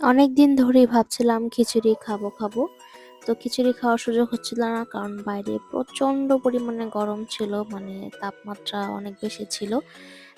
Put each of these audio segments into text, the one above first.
অনেকদিন ধরেই ভাবছিলাম খিচুড়ি খাব খাব। তো খিচুড়ি খাওয়ার সুযোগ হচ্ছিল না, কারণ বাইরে প্রচণ্ড পরিমাণে গরম ছিল মানে তাপমাত্রা অনেক বেশি ছিল।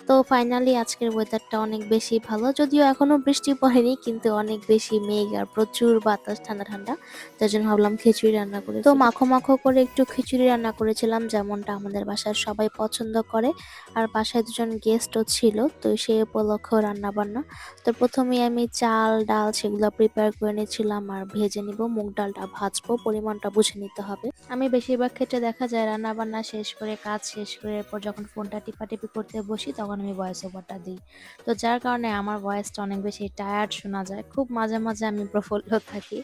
তো ফাইনালি আজকের ওয়েদারটা অনেক বেশি ভালো। যদিও এখনও বৃষ্টি পড়েনি, কিন্তু অনেক বেশি মেঘ আর প্রচুর বাতাস ঠান্ডা ঠান্ডা। তার জন্য ভাবলাম খিচুড়ি রান্না করে। তো মাখো মাখো করে একটু খিচুড়ি রান্না করেছিলাম, যেমনটা আমাদের বাসার সবাই পছন্দ করে। আর বাসায় দুজন গেস্টও ছিল, তো সেই উপলক্ষেও রান্না বান্না তো প্রথমে আমি চাল, ডাল সেগুলো প্রিপেয়ার করে নিয়েছিলাম আর ভেজে নিব। মুগ ডালটা ভাজবো, পরিমাণটা বুঝে নিতে হবে। আমি বেশিরভাগ ক্ষেত্রে দেখা যায় রান্না বান্না শেষ করে, কাজ শেষ করে, এরপর যখন ফোনটা টিপাটিপি করতে বসি, তখন আমি ভয়েস ওভারটা দিই। তো যার কারণে আমার ভয়েসটা অনেক বেশি টায়ার্ড শোনা যায়। খুব মাঝে মাঝে আমি প্রফুল্ল থাকি।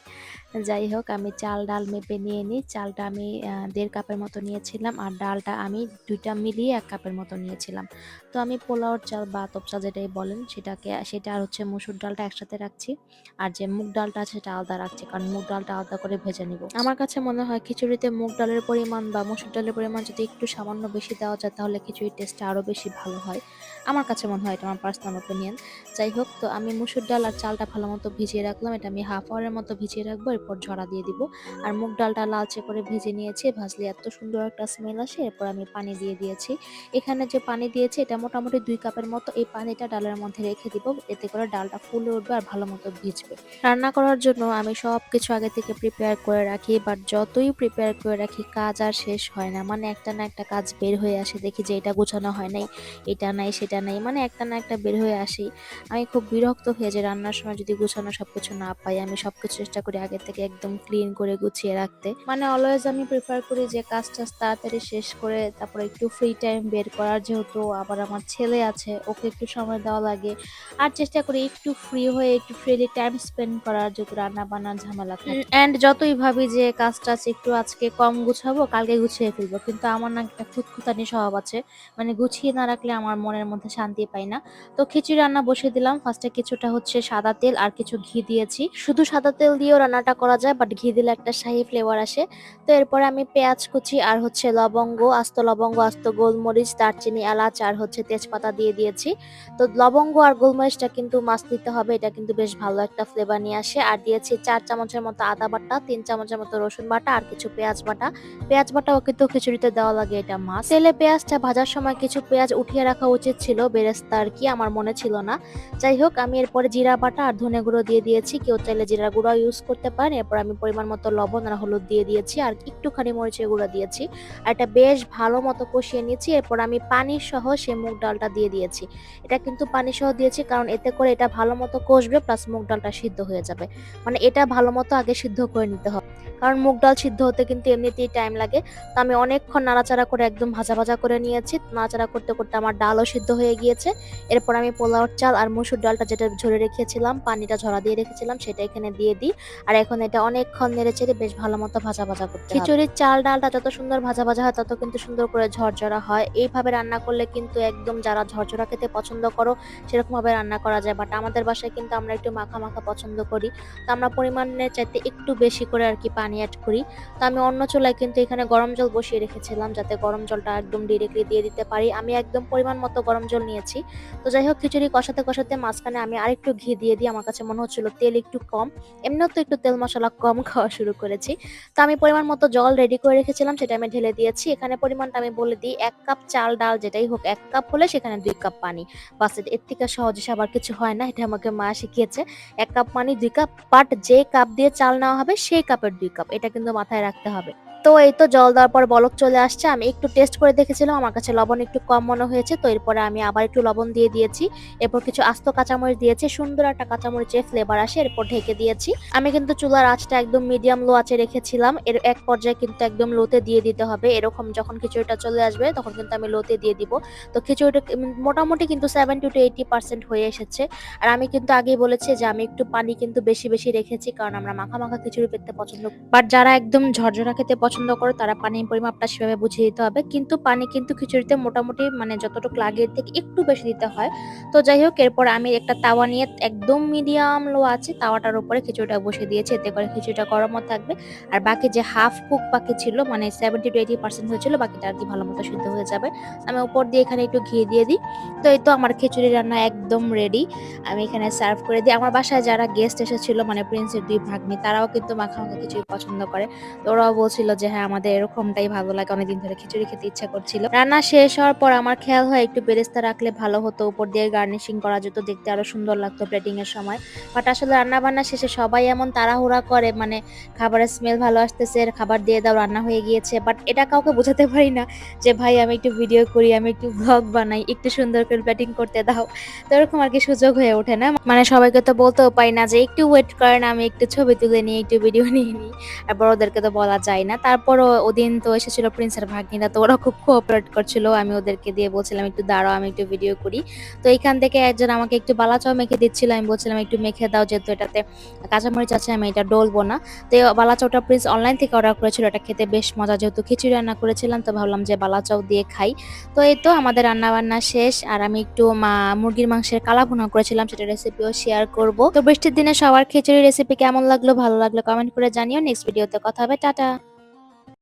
যাই হোক, আমি চাল ডাল মেপে নিয়ে নিই। চালটা আমি দেড় কাপের মতো নিয়েছিলাম আর ডালটা আমি দুইটা মিলিয়ে এক কাপের মতো নিয়েছিলাম। তো আমি পোলাওর চাল বা চাল যেটাই বলেন, সেটাকে, সেটা আর হচ্ছে মসুর ডালটা একসাথে রাখছি। আর যে মুগ ডালটা আছে, সেটা আলাদা রাখছি। কারণ মুগ ডালটা আলাদা করে ভেজে নিব। আমার কাছে মনে হয় খিচুড়িতে মুগ ডালের পরিমাণ বা মসুর ডালের পরিমাণ যদি একটু সামান্য বেশি দেওয়া যায়, তাহলে খিচুড়ির টেস্টটা আরও বেশি ভালো হয়। আমার কাছে মনে হয় এটা আমার পার্সোনাল ওপিনিয়ন যাই হোক, তো আমি মুসুর ডাল আর চালটা ভালো মতো ভিজিয়ে রাখলাম। এটা আমি হাফ আওয়ারের মতো ভিজিয়ে রাখব, এরপর ঝরা দিয়ে দিব। আর মুগ ডালটা লালচে করে ভেজে নিয়েছি, ভাজলে এত সুন্দর একটা স্মেল আসে, এরপর আমি পানি দিয়ে দিয়েছি। এখানে যে পানি দিয়েছি, এটা মোটামুটি দুই কাপের মতো এই পানিটা ডালের মধ্যে রেখে দিব, এতে করে ডালটা ফুলে উঠবে আর ভালো মতো ভিজবে। রান্না করার জন্য আমি সব কিছু আগে থেকে প্রিপেয়ার করে রাখি বাট যতই প্রিপেয়ার করে রাখি, কাজ আর শেষ হয় না। মানে একটা না একটা কাজ বের হয়ে আসে, দেখি যে এটা গোছানো হয় নাই, এটা নাই সেটা নাই মানে একটা না একটা বের হয়ে আসি। আমি খুব বিরক্ত হয়ে যে রান্নার সময় যদি গুছানো সবকিছু না পাই, আমি সবকিছু চেষ্টা করি আগে থেকে একদম ক্লিন করে গুছিয়ে রাখতে। মানে অলওয়েজ আমি প্রিফার করি যে কাজ টাজ তাড়াতাড়ি শেষ করে তারপরে একটু ফ্রি টাইম বের করার, যেহেতু আবার আমার ছেলে আছে, ওকে একটু সময় দেওয়া লাগে। আর চেষ্টা করি একটু ফ্রি হয়ে একটু ফ্রিলি টাইম স্পেন্ড করার, যেহেতু রান্না বান্নার ঝামেলা অ্যান্ড যতই ভাবি যে কাজ টাজ একটু আজকে কম গুছাবো, কালকে গুছিয়ে ফেলব, কিন্তু আমার না একটা খুঁতখুতানি স্বভাব আছে। মানে গুছিয়ে না রাখলে আমার মনের মধ্যে শান্তি পাই না। তো খিচুড়ি রান্না বসিয়ে দিলাম। ফার্স্টে কিছুটা হচ্ছে সাদা তেল আর কিছু ঘি দিয়েছি। শুধু সাদা তেল দিয়েও রান্নাটা করা যায় বাট ঘি দিলে একটা শাহি ফ্লেভার আসে। তো এরপরে আমি পেঁয়াজ কুচি আর হচ্ছে লবঙ্গ, আস্ত লবঙ্গ, আস্ত গোলমরিচ, দারচিনি, এলাচ আর হচ্ছে তেজপাতা দিয়ে দিয়েছি। তো লবঙ্গ আর গোলমরিচটা কিন্তু মাছ দিতে হবে, এটা কিন্তু বেশ ভালো একটা ফ্লেভার নিয়ে আসে। আর দিয়েছি চার চামচের মতো আদা বাটা, তিন চামচের মতো রসুন বাটা আর কিছু পেঁয়াজ বাটা। পেঁয়াজ বাটাও কিন্তু খিচুড়িতে দেওয়া লাগে, এটা মাছ তেলে পেঁয়াজটা ভাজার সময় কিছু পেঁয়াজ উঠিয়ে রাখা উচিত ছিল বেরেস্তা আর কি, আমার মনে ছিল না। যাই হোক আমি এরপরে জিরা বাটা আর ধনে গুঁড়ো দিয়ে দিয়েছি। কেউ চাইলে জিরা গুঁড়ো ইউজ করতে পারেন। এরপর আমি পরিমাণ মতো লবণ আর হলুদ দিয়ে দিয়েছি আর একটুখানি মরিচের গুঁড়ো দিয়েছি। আর এটা বেশ ভালো মতো কষিয়ে নিয়েছি। এরপর আমি পানি সহ সেই মুগ ডালটা দিয়ে দিয়েছি। এটা কিন্তু পানি সহ দিয়েছি কারণ এতে করে এটা ভালো মতো কষবে প্লাস মুগ ডালটা সিদ্ধ হয়ে যাবে। মানে এটা ভালো মতো আগে সিদ্ধ করে নিতে হবে। কারণ মুগ ডাল সিদ্ধ হতে কিন্তু এমনিতেই টাইম লাগে। তো আমি অনেকক্ষণ নাড়াচাড়া করে একদম ভাজা ভাজা করে নিয়েছি। নাড়াচাড়া করতে করতে আমার ডালও সিদ্ধ হয়ে গিয়েছে। এরপর আমি পোলাওর চাল আর মসুর ডালটা যেটা ঝরে রেখেছিলাম, পানিটা ঝরা দিয়ে রেখেছিলাম, সেটা এখানে দিয়ে দিই। আর এখন এটা অনেকক্ষণ নেড়ে চেড়ে বেশ ভালো মতো ভাজা ভাজা করতে খিচুড়ির চাল ডালটা যত সুন্দর ভাজা ভাজা হয়, তত কিন্তু সুন্দর করে ঝরঝরা হয়। এইভাবে রান্না করলে কিন্তু একদম যারা ঝরঝরা খেতে পছন্দ করো, সেরকমভাবে রান্না করা যায়। বাট আমাদের বাসায় কিন্তু আমরা একটু মাখা মাখা পছন্দ করি। তো আমরা পরিমাণের চাইতে একটু বেশি করে আর কি পানি অ্যাড করি। তো আমি অন্য চুলায় কিন্তু এখানে গরম জল বসিয়ে রেখেছিলাম, যাতে গরম জলটা একদম ডিরেক্টলি দিয়ে দিতে পারি। আমি একদম পরিমাণ মতো গরম জল নিয়েছি। তো যাই হোক খিচুড়ি কষাতে কষাতে মাঝখানে আমি আরেকটু ঘি দিয়ে দিই। আমার কাছে মনে হচ্ছিল তেল একটু কম। এমনিও তো একটু তেল মশলা কম খাওয়া শুরু করেছি। তো আমি পরিমাণ মতো জল রেডি করে রেখেছিলাম, সেটা আমি ঢেলে দিয়েছি। এখানে পরিমাণটা আমি বলে দিই, এক কাপ চাল ডাল যেটাই হোক, এক কাপ হলে সেখানে দুই কাপ পানি। বাসের থেকে সহজে সবার কিছু হয় না, এটা আমাকে মা শিখিয়েছে। এক কাপ পানি, দুই কাপ বাট যে কাপ দিয়ে চাল নেওয়া হবে, সেই কাপের দুই কাপ। এটা কিন্তু মাথায় রাখতে হবে। তো এই তো জল দেওয়ার পর বলক চলে আসছে। আমি একটু টেস্ট করে দেখেছিলাম, আমার কাছে লবণ একটু কম মনে হয়েছে, তো এরপরে আমি আবার একটু লবণ দিয়ে দিয়েছি। এরপর কিছু আস্ত কাঁচামরিচ দিয়েছি, সুন্দর একটা কাঁচামরিচের ফ্লেভার আসে, এরপর ঢেকে দিয়েছি। আমি কিন্তু চুলার আঁচটা একদম মিডিয়াম লো আঁচে রেখেছিলাম, এর এক পর্যায়ে কিন্তু একদম লোতে দিয়ে দিতে হবে। এরকম যখন খিচুড়িটা চলে আসবে, তখন কিন্তু আমি লোতে দিয়ে দিব। তো খিচুড়িটা মোটামুটি কিন্তু সেভেন্টি টু এইটি পার্সেন্ট হয়ে এসেছে। আর আমি কিন্তু আগেই বলেছি যে আমি একটু পানি কিন্তু বেশি বেশি রেখেছি, কারণ আমরা মাখা মাখা খিচুড়ি পেতে পছন্দ বাট যারা একদম ঝরঝরা খেতে পছন্দ করো, তারা পানির পরিমাপটা সেভাবে বুঝিয়ে দিতে হবে। কিন্তু পানি কিন্তু খিচুড়িতে মোটামুটি মানে যতটুকু লাগে থেকে একটু বেশি দিতে হয়। তো যাই হোক, এরপর আমি একটা তাওয়া নিয়ে একদম মিডিয়াম লো আছে, তাওয়াটার উপরে খিচুড়িটা বসিয়ে দিয়েছি। এতে করে খিচুড়িটা গরমও থাকবে। আর বাকি যে হাফ কুক বাকি ছিল মানে সেভেন্টি টু এইটি পার্সেন্ট হয়েছিল, বাকিটা আর কি ভালো মতো সিদ্ধ হয়ে যাবে। আমি উপর দিয়ে এখানে একটু ঘি দিয়ে দিই। তো এই তো আমার খিচুড়ি রান্না একদম রেডি আমি এখানে সার্ভ করে দিই। আমার বাসায় যারা গেস্ট এসেছিল মানে প্রিন্সের দুই ভাগ্নি, তারাও কিন্তু মাখা মাখা খিচুড়ি পছন্দ করে। তো ওরাও বলছিল যে হ্যাঁ আমাদের এরকমটাই ভালো লাগে। অনেকদিন ধরে খিচুড়ি খেতে ইচ্ছা করছিল। রান্না শেষ হওয়ার পর আমার খেয়াল হয় একটু বেরেস্তা রাখলে ভালো হতো। উপর দিয়ে গার্নিশিং করা যেত, দেখতে আরও সুন্দর লাগতো প্লেটিং এর সময়। বাট আসলে রান্না বান্না শেষে সবাই এমন তাড়াহুড়া করে মানে খাবারের স্মেল ভালো আসতেছে খাবার দিয়ে দাও, রান্না হয়ে গিয়েছে। বাট এটা কাউকে বোঝাতে পারি না যে, ভাই, আমি একটু ভিডিও করি, আমি একটু ব্লগ বানাই, একটু সুন্দর করে প্লেটিং করতে দাও। তো এরকম আর কি সুযোগ হয়ে ওঠে না। মানে সবাইকে তো বলতেও পারি না যে, একটু ওয়েট করেন, আমি একটু ছবি তুলে নিই, একটু ভিডিও নিয়ে নিই। আর বড়োদেরকে তো বলা যায় না। তারপরও ওদিন তো এসেছিল প্রিন্সের ভাগ্নিরা, তো ওরা খুব কোঅপারেট করছিল। আমি ওদেরকে দিয়ে বলছিলাম, একটু দাঁড়াও, আমি একটু ভিডিও করি। তো এইখান থেকে একজন আমাকে একটু বালাচাও মেখে দিচ্ছিল। আমি বলছিলাম, একটু মেখে দাও, যেহেতু এটাতে কাঁচামরিচ আছে, আমি এটা ডলবো না। তো বালাচাওটা প্রিন্স অনলাইন থেকে অর্ডার করেছিল। এটা খেতে বেশ মজা, যেহেতু খিচুড়ি রান্না করেছিলাম, তো ভাবলাম যে বালাচাও দিয়ে খাই। তো এই তো আমাদের রান্না বান্না শেষ, আর আমি একটু, মা, মুরগির মাংসের কালা ভুনা করেছিলাম, সেটা রেসিপিও শেয়ার করব। তো বৃষ্টির দিনে সবার খিচুড়ি রেসিপি কেমন লাগল, ভালো লাগল কমেন্ট করে জানিও। নেক্সট ভিডিওতে কথা হবে, টাটা!